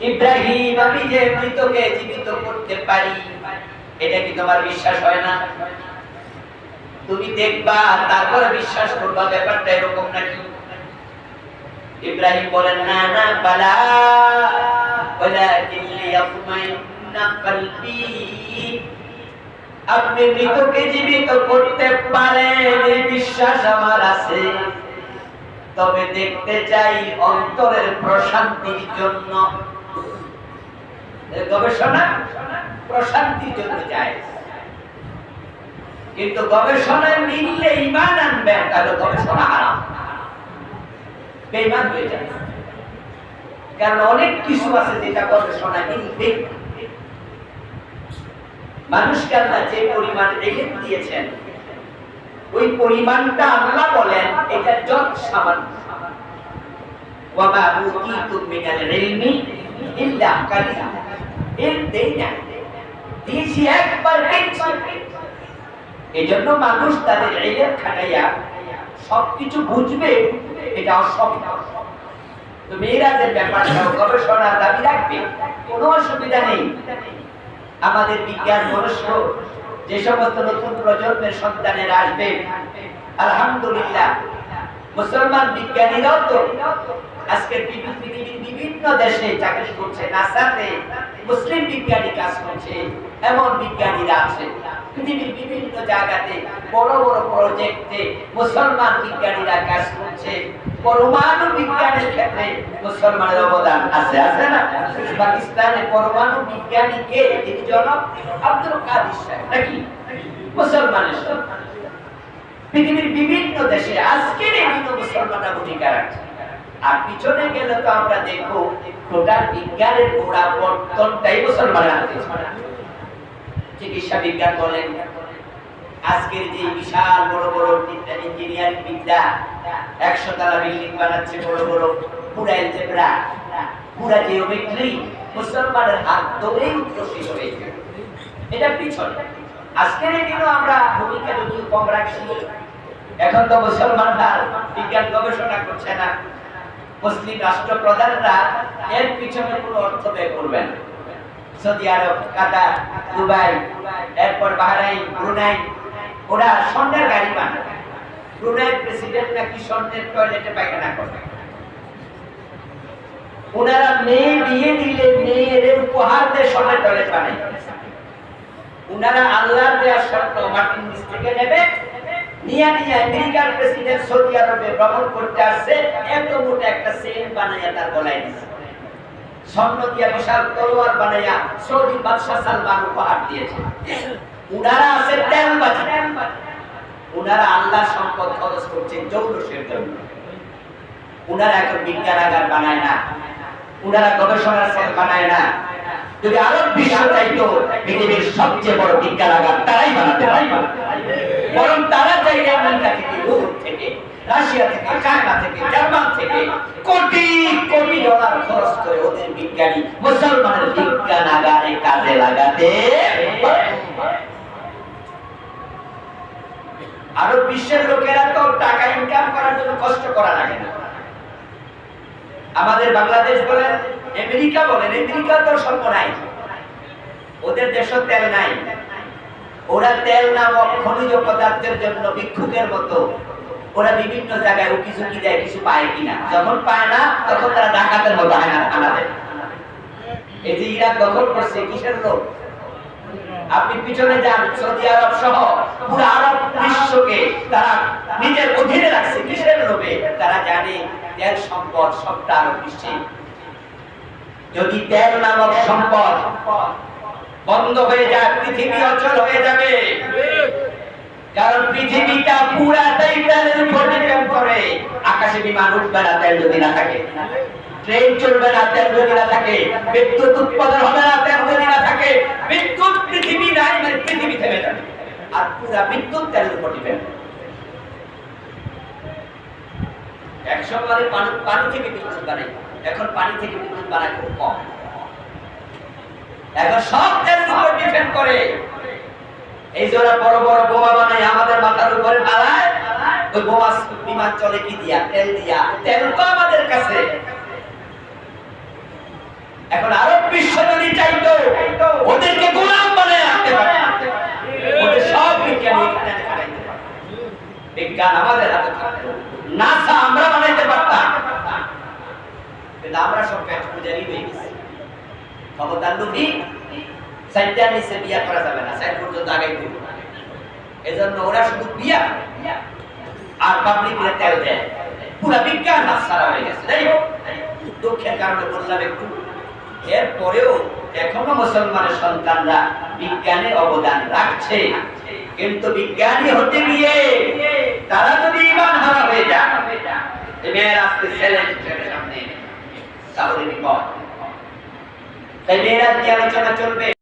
ইব্রাহিম, আমি যে মৃতকে জীবিত করতে পারি। এটা কি তোমার বিশ্বাস হয় না? তুমি দেখবা, তারপরে বিশ্বাস করবা, ব্যাপারটা এরকম নাকি? ইব্রাহিম বলেন, না না, বালা। আপনি মৃতকে জীবিত করতে পারেন, এই বিশ্বাস আমার আছে। তবে দেখতে চাই অন্তরের প্রশান্তির জন্য। গবেষণা প্রশান্তির জন্য যায়। কিন্তু গবেষণায় মিললে ইমান তাহলে গবেষণা হারাম। বেইমান হয়ে যায়। কারণ অনেক কিছু আছে যেটা গবেষণা মিলবে। মানুষকে আল্লাহ যে পরিমাণ এলিম দিয়েছেন, ওই পরিমাণটা আল্লাহ বলেন, এটা যত সামান্য। ওয়ামা উতীতুম মিনাল ইলমি ইল্লা একবার মানুষ তাদের ইলম খাটাইয়া সবকিছু বুঝবে, এটা অসম্ভব। তো গবেষণার দাবি রাখবে, কোনো অসুবিধা নেই। আমাদের বিজ্ঞান মনুষ্য, যে সমস্ত নতুন প্রজন্মের সন্তানের আসবে, আলহামদুলিল্লাহ। মুসলমান বিজ্ঞানীরাও তো বিভিন্ন দেশে চাকরি করছে নাসাতে মুসলিম বিজ্ঞানী কাজ করছে, এমন বিজ্ঞানীরা আছে। পৃথিবীর বিভিন্ন জায়গাতে বড় বড় প্রজেক্টে মুসলমান বিজ্ঞানীরা কাজ করছে। পরমাণু বিজ্ঞানের ক্ষেত্রে মুসলমানের অবদান আছে আছে না? পাকিস্তানের পরমাণু বিজ্ঞানী কে? তিনি জনাব আব্দুল কাদের সাহেব, নাকি? মুসলমানের। পৃথিবীর বিভিন্ন দেশে আজকের এই মুসলমানরা ভূমিকা রাখছে। আর পিছনে গেলে তো আমরা বিজ্ঞানের গোড়া চিকিৎসা বিজ্ঞান বলেন, আজকের যে বিশাল বড় বড় ইঞ্জিনিয়ারিং বিদ্যা, একশো তলা বিল্ডিং বানাচ্ছে বড় বড় পুরা পুরা জিওমেট্রি মুসলমানের হাত ধরেই এটা পিছনে। আজকের আমরা ভূমিকা কম রাখছি এখন তো মুসলমানরা বিজ্ঞান গবেষণা করছে না। মুসলিম রাষ্ট্র প্রধানরা এর পিছনে কোনো অর্থ ব্যয় করবেন। সৌদি আরব, কাতার, দুবাই, এরপর বাহরাইন, ব্রুনাই, ওরা স্বর্ণের গাড়ি বানায়। ব্রুনাই প্রেসিডেন্ট নাকি স্বর্ণের টয়লেটে পায়খানা করে? ওনারা মেয়ে বিয়ে দিলে মেয়ের উপহার দিয়ে স্বর্ণের টয়লেট বানায়। ওনারা আল্লাহর দেওয়া স্বর্ণ মাটির নিচ থেকে নেবে নিয়ে আমেরিকার প্রেসিডেন্ট সৌদি আরবে ভ্রমণ করতে আসছে, এত একটা সেন বানাইয়া তার গলায় দিচ্ছে স্বর্ণ দিয়া বিশাল তলোয়ার বানাইয়া সৌদি বাদশাহ সালমান উপহার দিয়েছে। উনারা আছে তেল বাজি। উনারা আল্লাহ সম্পদ খরচ করছেন জৌলসের জন্য। উনারা এখন বিজ্ঞানাগার বানায় না। উনারা গবেষণার সেল বানায় না। যদি আরব বিশ্ব চাইতো পৃথিবীর সবচেয়ে বড় বিজ্ঞানাগার, তারাই বানাতে পারে বরং তারা চাইলে আমেরিকা থেকে ইউরোপ থেকে, রাশিয়া থেকে, চায়না থেকে, জার্মান থেকে, কোটি কোটি ডলার খরচ করে ওদের বিজ্ঞানী, মুসলমানের বিজ্ঞানাগারে কাজে লাগাতে। আরব বিশ্বের লোকেরা তো টাকা ইনকাম করার জন্য কষ্ট করা লাগে না। আমাদের বাংলাদেশ বলেন আমেরিকা বলেন আমেরিকা তো স্বল্প নাই। ওদের দেশও তেল নাই। ওরা তেল নামক খনিজ পদার্থের জন্য ভিক্ষুকের মতো। ওরা বিভিন্ন জায়গায় উকি ঝুঁকি দেয়, কিছু পায় কিনা। যখন পায় না, তখন তারা ডাকাতের মতো আনা দেয়। এই যে ইরাক দখল করছে, কিসের লোক আপনি পিছনে যান, সৌদি আরব সহ পুরো আরব বিশ্বকে তারা নিজের অধীনে রাখছে। কিসের লোভে? তারা জানে তেল সম্পদ সবটা আরব বিশ্বে। যদি তেল নামক সম্পদ বন্ধ হয়ে যায় পৃথিবী অচল হয়ে যাবে। কারণ পৃথিবীটা পুরাটাই তেলের উপর ডিপেন্ড করে। আকাশে বিমান উঠবে না, তেল যদি না থাকে। ট্রেন চলবে না, তেল যদি না থাকে। বিদ্যুৎ উৎপাদন হবে না, তেল যদি না থাকে। বিদ্যুৎ পৃথিবী নাই মানে পৃথিবী থেমে যাবে। আর পুরা বিদ্যুৎ তেলের উপর ডিপেন্ড একশো মানে পানি পানি থেকে বিদ্যুৎ বানাই এখন পানি থেকে বিদ্যুৎ বানায় খুব কম। এখন উপর ডিপেন্ড করে। এই যে ওরা বড় বড় বোমা বানায়, আমাদের মাথার উপরে ফালায়, ওই বোমা বিমান চলে কি দিয়া? তেল দিয়া। তেল তো আমাদের কাছে। এখন আরব বিশ্ব যদি চাইতো, ওদেরকে গোলাম বানায় রাখতে পারে। ওদের সব বিজ্ঞানী বিজ্ঞান আমাদের হাতে থাকতো। নাসা আমরা বানাইতে পারতাম। কিন্তু আমরা সব পেট পূজারি হয়ে গেছি। বিয়া করা যাবে না পর্যন্ত আগে এজন্য ওরা শুধু বিয়া। আর তেল দেয়। পুরা বিজ্ঞান হয়ে গেছে। দুঃখের কারণে বললাম একটু। এরপরেও এখনও মুসলমানের সন্তানরা বিজ্ঞানে অবদান রাখছে। কিন্তু বিজ্ঞানী হতে গিয়ে তারা যদি ইমান হারা হয়ে যায় মেয়ের ছেলে সামনে। তাহলে বিপদ তাই মেয়েরা কি আলোচনা চলবে